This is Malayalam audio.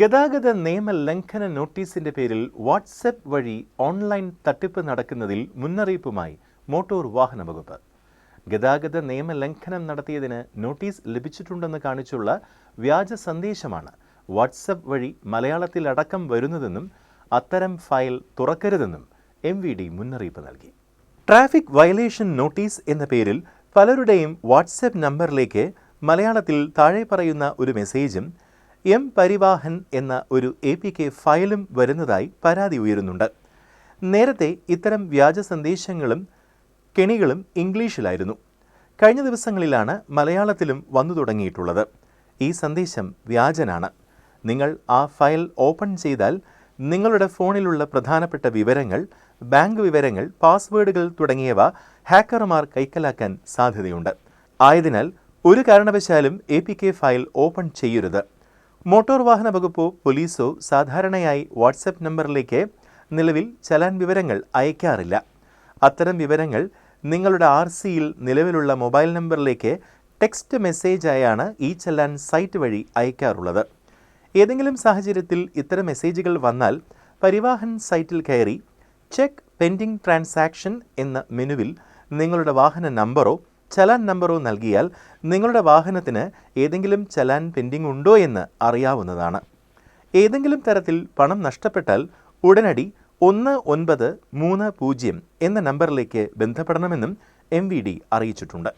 ഗതാഗത നിയമ ലംഘന നോട്ടീസിന്റെ പേരിൽ വാട്സപ്പ് വഴി ഓൺലൈൻ തട്ടിപ്പ് നടക്കുന്നതിൽ മുന്നറിയിപ്പുമായി മോട്ടോർ വാഹന വകുപ്പ്. ഗതാഗത നിയമ ലംഘനം നടത്തിയതിന് നോട്ടീസ് ലഭിച്ചിട്ടുണ്ടെന്ന് കാണിച്ചുള്ള വ്യാജ സന്ദേശമാണ് വാട്സപ്പ് വഴി മലയാളത്തിലടക്കം വരുന്നതെന്നും അത്തരം ഫയൽ തുറക്കരുതെന്നും എം വി ഡി മുന്നറിയിപ്പ് നൽകി. ട്രാഫിക് വയലേഷൻ നോട്ടീസ് എന്ന പേരിൽ പലരുടെയും വാട്സപ്പ് നമ്പറിലേക്ക് മലയാളത്തിൽ താഴെ പറയുന്ന ഒരു മെസ്സേജും എം പരിവാഹൻ എന്ന ഒരു എ പി കെ ഫയലും വരുന്നതായി പരാതി ഉയരുന്നുണ്ട്. നേരത്തെ ഇത്തരം വ്യാജ സന്ദേശങ്ങളും കെണികളും ഇംഗ്ലീഷിലായിരുന്നു. കഴിഞ്ഞ ദിവസങ്ങളിലാണ് മലയാളത്തിലും വന്നു തുടങ്ങിയിട്ടുള്ളത്. ഈ സന്ദേശം വ്യാജനാണ്. നിങ്ങൾ ആ ഫയൽ ഓപ്പൺ ചെയ്താൽ നിങ്ങളുടെ ഫോണിലുള്ള പ്രധാനപ്പെട്ട വിവരങ്ങൾ ബാങ്ക് വിവരങ്ങൾ പാസ്വേഡുകൾ തുടങ്ങിയവ ഹാക്കർമാർ കൈക്കലാക്കാൻ സാധ്യതയുണ്ട്. ആയതിനാൽ ഒരു കാരണവശാലും എ ഫയൽ ഓപ്പൺ ചെയ്യരുത്. മോട്ടോർ വാഹന വകുപ്പോ പോലീസോ സാധാരണയായി വാട്സപ്പ് നമ്പറിലേക്ക് നിലവിൽ ചലാൻ വിവരങ്ങൾ അയക്കാറില്ല. അത്തരം വിവരങ്ങൾ നിങ്ങളുടെ ആർ സിയിൽ നിലവിലുള്ള മൊബൈൽ നമ്പറിലേക്ക് ടെക്സ്റ്റ് മെസ്സേജായാണ് ഈ ചലാൻ സൈറ്റ് വഴി അയക്കാറുള്ളത്. ഏതെങ്കിലും സാഹചര്യത്തിൽ ഇത്തരം മെസ്സേജുകൾ വന്നാൽ പരിവാഹൻ സൈറ്റിൽ കയറി ചെക്ക് പെൻഡിംഗ് ട്രാൻസാക്ഷൻ എന്ന മെനുവിൽ നിങ്ങളുടെ വാഹന നമ്പറോ ചലാൻ നമ്പറോ നൽകിയാൽ നിങ്ങളുടെ വാഹനത്തിന് ഏതെങ്കിലും ചലാൻ പെൻഡിംഗ് ഉണ്ടോ എന്ന് അറിയാവുന്നതാണ്. ഏതെങ്കിലും തരത്തിൽ പണം നഷ്ടപ്പെട്ടാൽ ഉടനടി ഒന്ന് ഒൻപത് മൂന്ന് പൂജ്യം എന്ന നമ്പറിലേക്ക് ബന്ധപ്പെടണമെന്നും എം അറിയിച്ചിട്ടുണ്ട്.